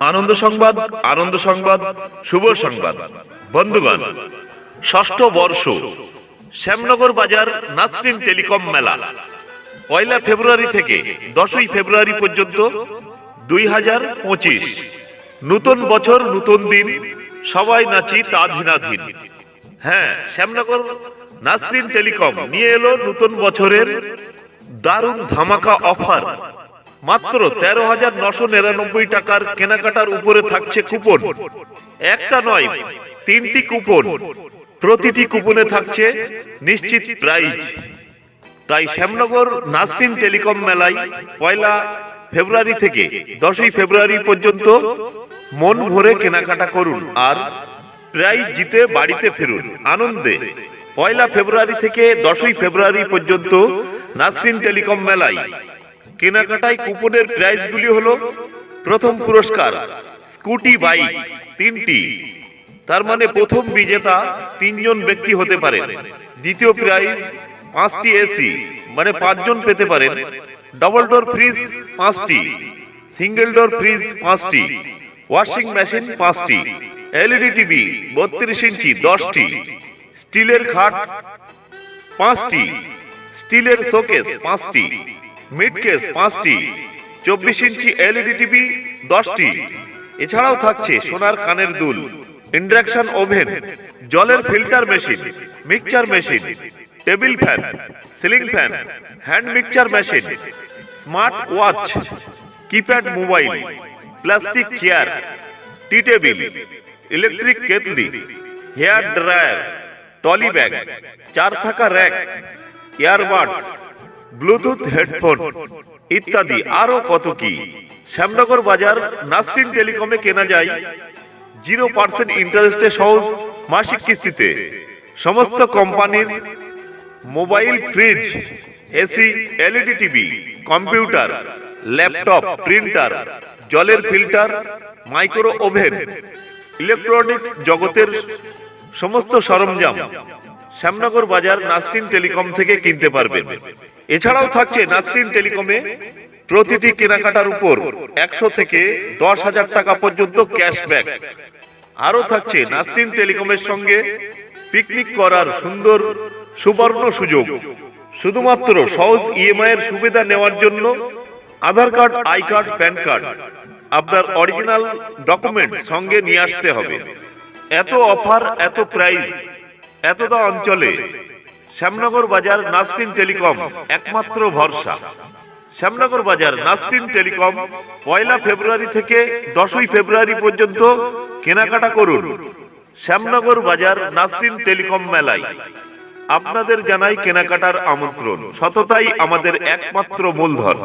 আনন্দ সংবাদ আনন্দ সংবাদ, শুভ সংবাদ। বন্ধুগণ, ষষ্ঠ বর্ষ, শ্যামনগর বাজার নাসরিন টেলিকম মেলা। পয়লা ফেব্রুয়ারি থেকে দশই ফেব্রুয়ারি পর্যন্ত দুই নূতন বছর, নতুন দিন, সবাই নাচি তাধীনাধীন হ্যাঁ শ্যামনগর নাসরিন টেলিকম নিয়ে এলো নতুন বছরের দারুণ ধামাকা অফার। মাত্র তেরো হাজার নশো নিরানব্বই টাকার কেনাকাটার উপরে থাকছে কুপন। একটা নয়, তিনটি কুপন। প্রতিটি কুপনে থাকছে নিশ্চিত প্রাইজ। তাই শ্যামনগর নাসরিন টেলিকম মেলায় পয়লা ফেব্রুয়ারি থেকে দশই ফেব্রুয়ারি পর্যন্ত মন ভরে কেনাকাটা করুন আর প্রাইজ জিতে বাড়িতে ফিরুন। আনন্দে পয়লা ফেব্রুয়ারি থেকে দশই ফেব্রুয়ারি পর্যন্ত নাসরিন টেলিকম মেলায় কেনাকাটায় কুপনের প্রাইজগুলি হলো প্রথম পুরস্কার, স্কুটি বাইক তিনটি। তার মানে প্রথম বিজেতা তিনজন ব্যক্তি হতে পারে দ্বিতীয় প্রাইজ পাঁচটি এসি মানে পাঁচজন পেতে পারেন। ডবল ডোর ফ্রিজ পাঁচটি সিঙ্গেল ডোর ফ্রিজ পাঁচটি ওয়াশিং মেশিন পাঁচটি এলইডি টিভি বত্রিশ ইঞ্চি দশটি, স্টিলের খাট পাঁচটি, স্টিলের শোকেস পাঁচটি মিডকেস পাঁচটি, চব্বিশ ইঞ্চি এলইডি টিভি দশটি। এছাড়াও থাকছে সোনার কানের দুল, ইন্ডাকশন ওভেন, জলের filter machine, mixture machine, table fan, ceiling fan, hand mixture machine, smart watch, keypad mobile, plastic chair, tea table, electric কেতলি hair dryer trolley bag, চার থাকা র্যাক, ইয়ারবাডস ব্লুটুথ হেডফোন ইত্যাদি। আরও কত কি? শ্যামনগর বাজার, নাসরিন টেলিকমে কেনা যায়। জিরো পার্সেন্ট ইন্টারেস্টে সহজ মাসিক কিস্তিতে। সমস্ত কোম্পানির mobile, fridge, AC, LED TV, computer, laptop, printer, জলের ফিল্টার, মাইক্রো ওভেন, ইলেকট্রনিক্স জগতের সমস্ত সরঞ্জাম শ্যামনগর বাজার, নাসরিন টেলিকম থেকে কিনতে পারবেন। এছাড়াও থাকছে নাসরিন টেলিকমে প্রতিটি কেনাকাটার উপর একশো থেকে দশ হাজার টাকা পর্যন্ত ক্যাশব্যাক। আরও থাকছে নাসরিন টেলিকমের সঙ্গে পিকনিক করার সুন্দর সুবর্ণ সুযোগ। শুধুমাত্র সহজ ইএমআই এর সুবিধা নেওয়ার জন্য Aadhaar card, I card, PAN card আপনার অরিজিনাল ডকুমেন্ট সঙ্গে নিয়ে আসতে হবে। এত অফার, এত প্রাইস, এতটা অঞ্চলে শ্যামনগর বাজার নাসরিন টেলিকম, একমাত্র ভরসা। শ্যামনগর বাজার নাসরিন টেলিকম, পয়লা ফেব্রুয়ারি থেকে দশই ফেব্রুয়ারি পর্যন্ত কেনাকাটা করুন। শ্যামনগর বাজার নাসরিন টেলিকম মেলায়। আপনাদের জানাই কেনাকাটার আমন্ত্রণ। সততাই আমাদের একমাত্র মূলধন।